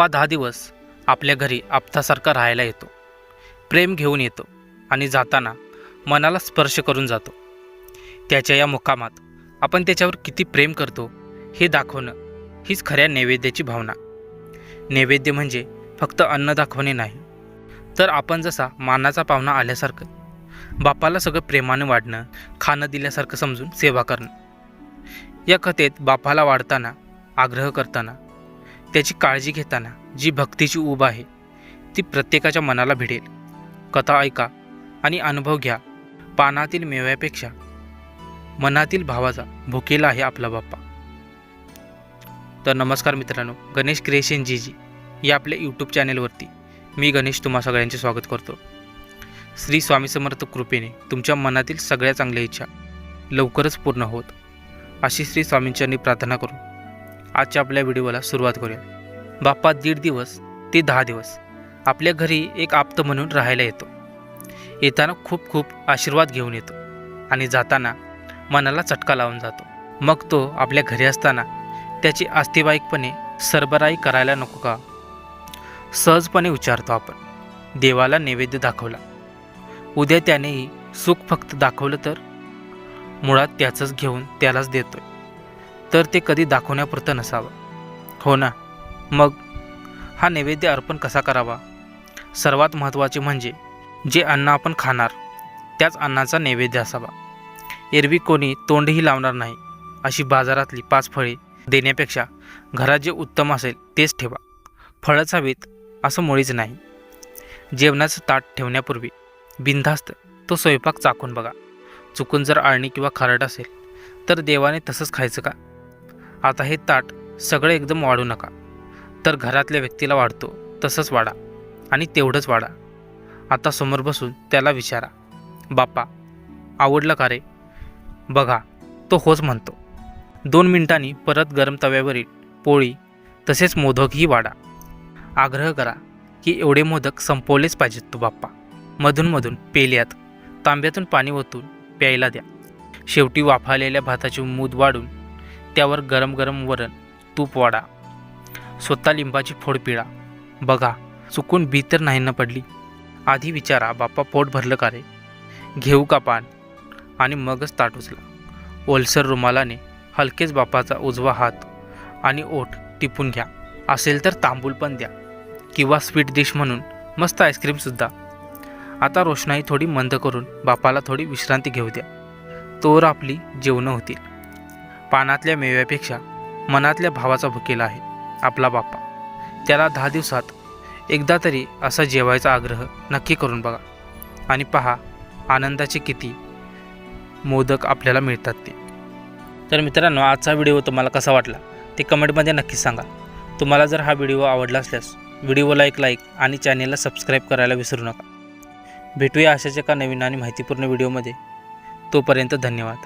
बाप्पा दहा दिवस आपल्या घरी आपतासारखा राहायला येतो. प्रेम घेऊन येतो आणि जाताना मनाला स्पर्श करून जातो. त्याच्या या मुकामात आपण त्याच्यावर किती प्रेम करतो हे दाखवणं हीच खऱ्या नैवेद्याची भावना. नैवेद्य म्हणजे फक्त अन्न दाखवणे नाही. तर आपण जसा मानाचा पाहुणा आल्यासारखं बापाला सगळं प्रेमानं वाढणं खाणं दिल्यासारखं समजून सेवा करणं. या कथेत बापाला वाढताना आग्रह करताना त्याची काळजी घेताना जी भक्तीची ऊब आहे ती प्रत्येकाच्या मनाला भिडेल. कथा ऐका आणि अनुभव घ्या. पानातील मेव्यापेक्षा मनातील भावाचा भुकेला आहे आपला बाप्पा. तर नमस्कार मित्रांनो गणेश क्रिएशन जी जी या आपल्या यूट्यूब चॅनेलवरती मी गणेश तुम्हा सगळ्यांचे स्वागत करतो. श्री स्वामी समर्थ कृपेने तुमच्या मनातील सगळ्या चांगल्या इच्छा लवकरच पूर्ण होत. अशी श्री स्वामींच्यांनी प्रार्थना करून आजच्या आपल्या व्हिडिओला सुरुवात करूया. बाप्पा दीड दिवस ते दहा दिवस आपल्या घरी एक आप्त म्हणून राहायला येतो. येताना खूप खूप आशीर्वाद घेऊन येतो आणि जाताना मनाला चटका लावून जातो. मग तो आपल्या घरी असताना त्याची आस्तिवाईकपणे सरबराई करायला नको का? सहजपणे विचारतो आपण. देवाला नैवेद्य दाखवला. उद्या त्यानेही सुख फक्त दाखवलं तर? मुळात त्याचंच घेऊन त्यालाच देतोय. तर ते कधी दाखवण्यापुरतं नसावं. हो ना? मग? हा नैवेद्य अर्पण कसा करावा? सर्वात महत्त्वाचे म्हणजे जे अन्न आपण खाणार त्याच अन्नाचा नैवेद्य असावा. एरवी कोणी तोंडही लावणार नाही अशी बाजारातली पाच फळे देण्यापेक्षा घरात जे उत्तम असेल तेच ठेवा. फळंच हवीत असं मुळीच नाही. जेवणाचं ताट ठेवण्यापूर्वी बिनधास्त तो स्वयंपाक चाकून बघा. चुकून जर आळणी किंवा खारट असेल तर देवाने तसंच खायचं का? आता हे ताट सगळं एकदम वाढू नका. तर घरातल्या व्यक्तीला वाढतो तसंच वाढा आणि तेवढंच वाढा. आता समोर बसून त्याला विचारा. बाप्पा आवडलं का रे? बघा तो होच म्हणतो. दोन मिनिटांनी परत गरम तव्यावरील पोळी तसेच मोदकही वाढा. आग्रह करा की एवढे मोदक संपवलेच पाहिजेत तो बाप्पा. मधूनमधून पेल्यात तांब्यातून पाणी ओतून प्यायला द्या. शेवटी वाफालेल्या भाताची मूद वाढून त्यावर गरम गरम वरण तूप वाडा. स्वतः लिंबाची फोड पिळा. बघा चुकून बी तर नाही ना पडली? आधी विचारा बाप्पा पोट भरलं का रे? घेऊ का पान? आणि मगच ताट उचला. ओलसर रुमालाने हलकेच बापाचा उजवा हात आणि ओठ टिपून घ्या. असेल तर तांबूल पण द्या. किंवा स्वीट डिश म्हणून मस्त आईस्क्रीमसुद्धा आता रोषणाई थोडी मंद करून बापाला थोडी विश्रांती घेऊ द्या. तोवर आपली जेवणं होतील. पानातल्या मेव्यापेक्षा मनातल्या भावाचा भुकेला आहे आपला बाप्पा. त्याला दहा दिवसात एकदा तरी असा जेवायचा आग्रह नक्की करून बघा. आणि पहा आनंदाचे किती मोदक आपल्याला मिळतात ते. तर मित्रांनो आजचा व्हिडिओ तुम्हाला कसा वाटला ते कमेंटमध्ये नक्कीच सांगा. तुम्हाला जर हा व्हिडिओ आवडला असल्यास व्हिडिओला एक लाईक आणि चॅनेलला सबस्क्राईब करायला विसरू नका. भेटूया अशाच एका नवीन आणि माहितीपूर्ण व्हिडिओमध्ये. तोपर्यंत धन्यवाद.